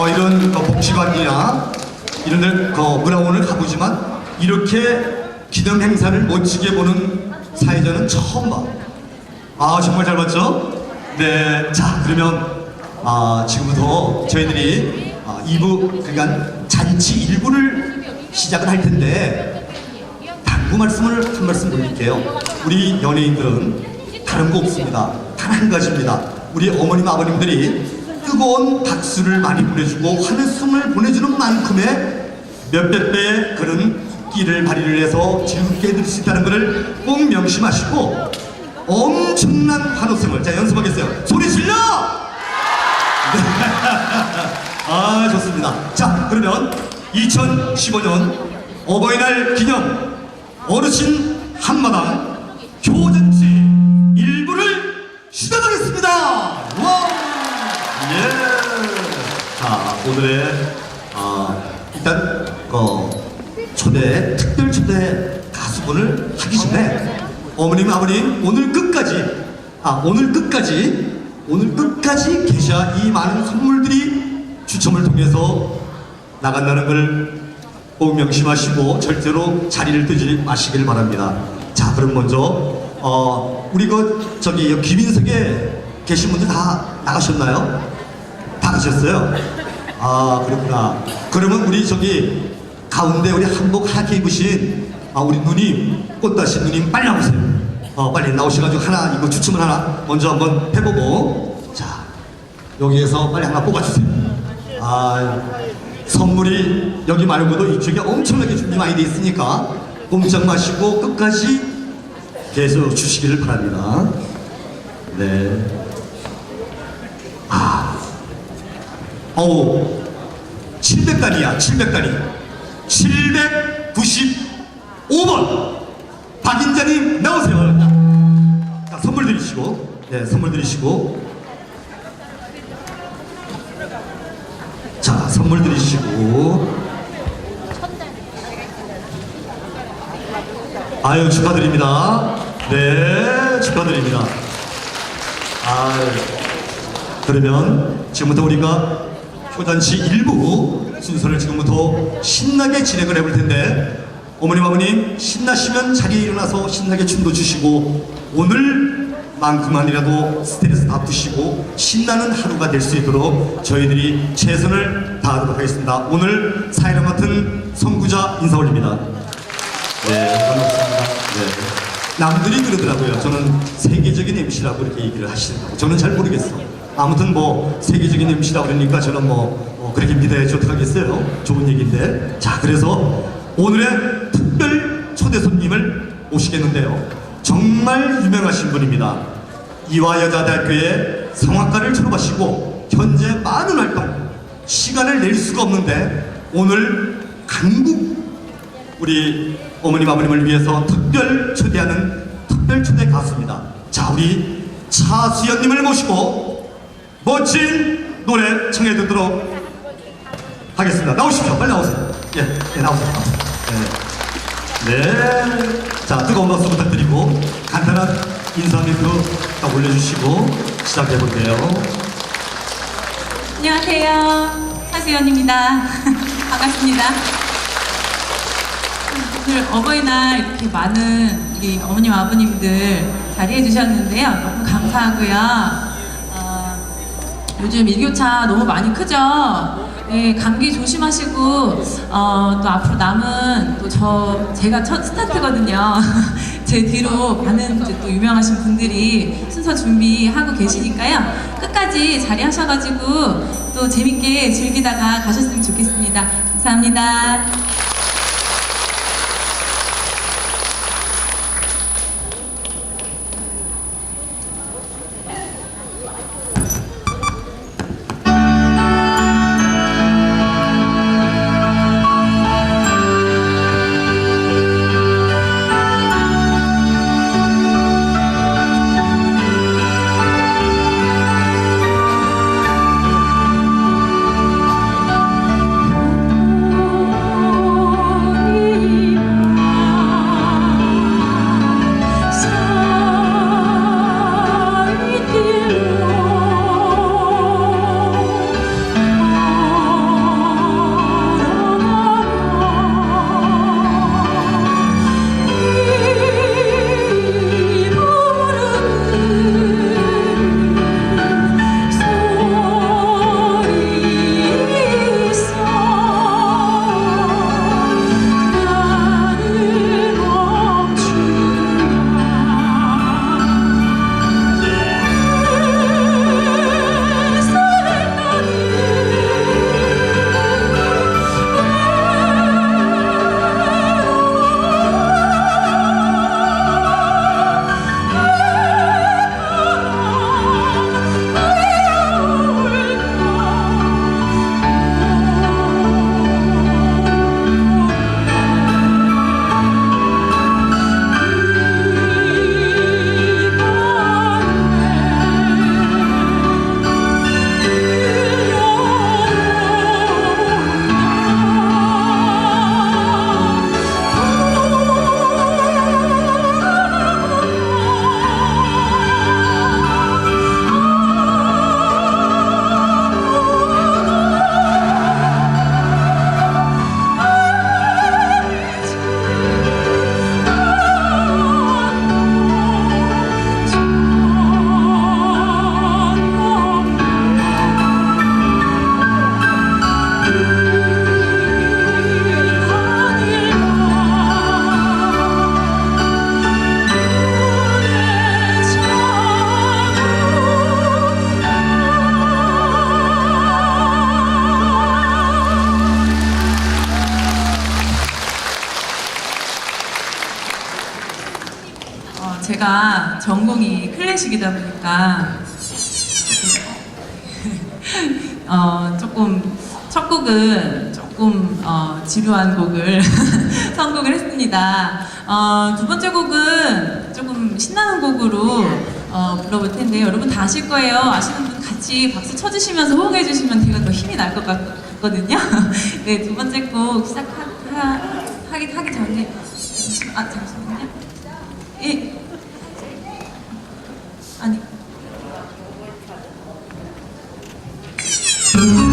어, 이런 어, 복지관이나 이런 데 그, 문화원을 가보지만 이렇게 기념 행사를 멋지게 보는 사회자는 처음 봐. 아 정말 잘 봤죠? 네, 자 그러면 아, 지금부터 저희들이 아, 2부 그러니까 잔치 1부를 시작을 할 텐데 당부 말씀을 한 말씀 드릴게요. 우리 연예인들은 다른 거 없습니다. 단 한 가지입니다. 우리 어머님 아버님들이 뜨거운 박수를 많이 보내주고 한숨을 보내주는 만큼의 몇백 배의 그런 끼를 발휘를 해서 즐겁게 해드릴 수 있다는 것을 꼭 명심하시고 엄청난 환호성을 자 연습하겠어요. 소리 질러! 아 좋습니다. 자 그러면 2015년 어버이날 기념 어르신 한마당 교전치 일부를 시작하겠습니다. 와! 예. 자 오늘의 아 일단 어 초대 특별 초대 가수분을 하기 전에 어머님 아버님 오늘 끝까지 아 오늘 끝까지 오늘 끝까지 계셔야 이 많은 선물들이 추첨을 통해서 나간다는 걸 꼭 명심하시고 절대로 자리를 뜨지 마시길 바랍니다. 자, 그럼 먼저 어 우리 그 저기 귀빈석에 계신 분들 다 나가셨나요? 다 가셨어요? 아 그렇구나. 그러면 우리 저기 가운데 우리 한복 하얗게 입으신 아 우리 누님 꽃다신 누님 빨리 나오세요. 어 빨리 나오셔가지고 하나 이거 추첨을 하나 먼저 한번 해보고 자 여기에서 빨리 하나 뽑아주세요. 아 선물이 여기 말고도 이쪽에 엄청나게 준비 많이 돼 있으니까 꼼짝 마시고 끝까지 계속 주시기를 바랍니다. 네. 아, 어우, 700단이야, 700단이. 795번. 박인자님, 나오세요. 자, 선물 드리시고, 네, 선물 드리시고. 자, 선물 드리시고. 아유, 축하드립니다. 네, 축하드립니다. 아유, 그러면 지금부터 우리가 효잔치 일부 순서를 지금부터 신나게 진행을 해볼 텐데, 어머님, 아버님, 신나시면 자리에 일어나서 신나게 춤도 추시고, 오늘만큼만이라도 스트레스 다 푸시고, 신나는 하루가 될 수 있도록 저희들이 최선을 다하도록 하겠습니다. 오늘 사회를 맡은 선구자 인사 올립니다. 네, 반갑습니다. 네. 남들이 그러더라고요. 저는 세계적인 MC라고 이렇게 얘기를 하시더라고요. 저는 잘 모르겠어. 아무튼 뭐 세계적인 MC라고 그러니까 저는 뭐 어, 그렇게 믿어야지 어떡하겠어요. 좋은 얘기인데. 자, 그래서 오늘의 특별 초대 손님을 모시겠는데요. 정말 유명하신 분입니다. 이화여자대학교의 성악과를 졸업하시고 현재 많은 활동, 시간을 낼 수가 없는데 오늘 강북 우리 어머님 아버님을 위해서 특별 초대하는 특별 초대 가수입니다. 자 우리 차수연님을 모시고 멋진 노래 청해 듣도록 하겠습니다. 나오십시오. 빨리 나오세요. 예, 예 나오세요. 나오세요. 네. 네. 자 뜨거운 박수 부탁드리고 간단한 인사 멘트 딱 올려주시고 시작해 볼게요. 안녕하세요. 차수연입니다. 반갑습니다. 오늘 어버이날 이렇게 많은 우리 어머님, 아버님들 자리해 주셨는데요. 너무 감사하고요. 어, 요즘 일교차 너무 많이 크죠? 네, 감기 조심하시고, 어, 또 앞으로 남은 또 저, 제가 첫 스타트거든요. 제 뒤로 많은 이제 또 유명하신 분들이 순서 준비하고 계시니까요. 끝까지 자리하셔가지고 또 재밌게 즐기다가 가셨으면 좋겠습니다. 감사합니다. 제가 전공이 클래식이다 보니까 어, 조금 첫 곡은 조금 어, 지루한 곡을 선곡을 했습니다. 어, 두 번째 곡은 조금 신나는 곡으로 어, 불러볼 텐데 여러분 다 아실 거예요. 아시는 분 같이 박수 쳐주시면서 호응해 주시면 제가 더 힘이 날 것 같거든요. 네, 두 번째 곡 시작하기 하기 전에 잠시만, 아 잠시만요. 예. 아니. 죄송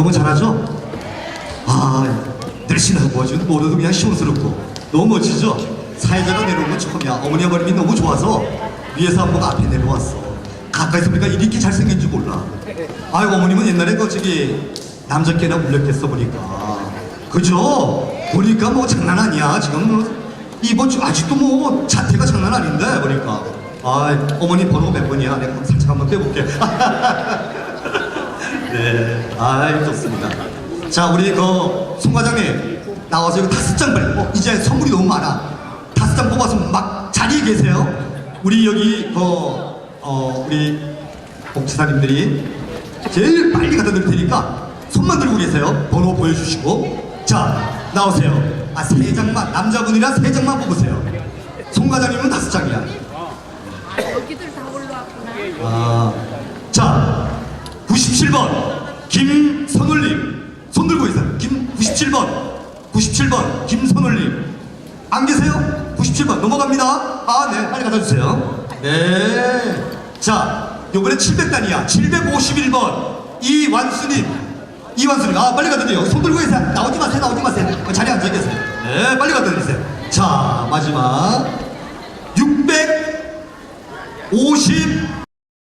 너무 잘하죠? 아, 늘씬하고 아주 노래도 그냥 시원스럽고 너무 멋지죠? 사회자가 내려온 건 처음이야. 어머니 아버님이 너무 좋아서 위에서 한번 앞에 내려왔어. 가까이서 보니까 이렇게 잘생긴 줄 몰라. 아유 어머님은 옛날에 그 저기 남자께나 울렸겠어 보니까. 그죠? 보니까 뭐 장난 아니야. 지금 뭐 이번 주 아직도 뭐 자태가 장난 아닌데 보니까. 아 어머니 번호 몇 번이야? 내가 살짝 한번 떼볼게. 네, 아 좋습니다. 자, 우리 그 송 과장님 나와서 이거 다섯 장 빨리. 어, 이제 선물이 너무 많아. 다섯 장 뽑아서 막 자리에 계세요. 우리 여기 어, 어 우리 복지사님들이 제일 빨리 갖다 드릴 테니까 손만 들고 계세요. 번호 보여주시고 자 나오세요. 아 세 장만 남자분이라 세 장만 뽑으세요. 송 과장님은 다섯 장이야. 여기들 다 올라왔구나. 아, 자, 97번 김선울님 손 들고 계세요. 김 97번 97번 김선울님 안 계세요? 97번 넘어갑니다. 아, 네, 빨리 갖다 주세요. 네, 자, 요번에 700단이야. 751번 이완수님. 이완수님, 아 빨리 갖다 드려요. 손 들고 계세요. 나오지 마세요, 나오지 마세요. 어, 자리에 앉아 계세요. 네, 빨리 갖다 주세요. 자, 마지막 650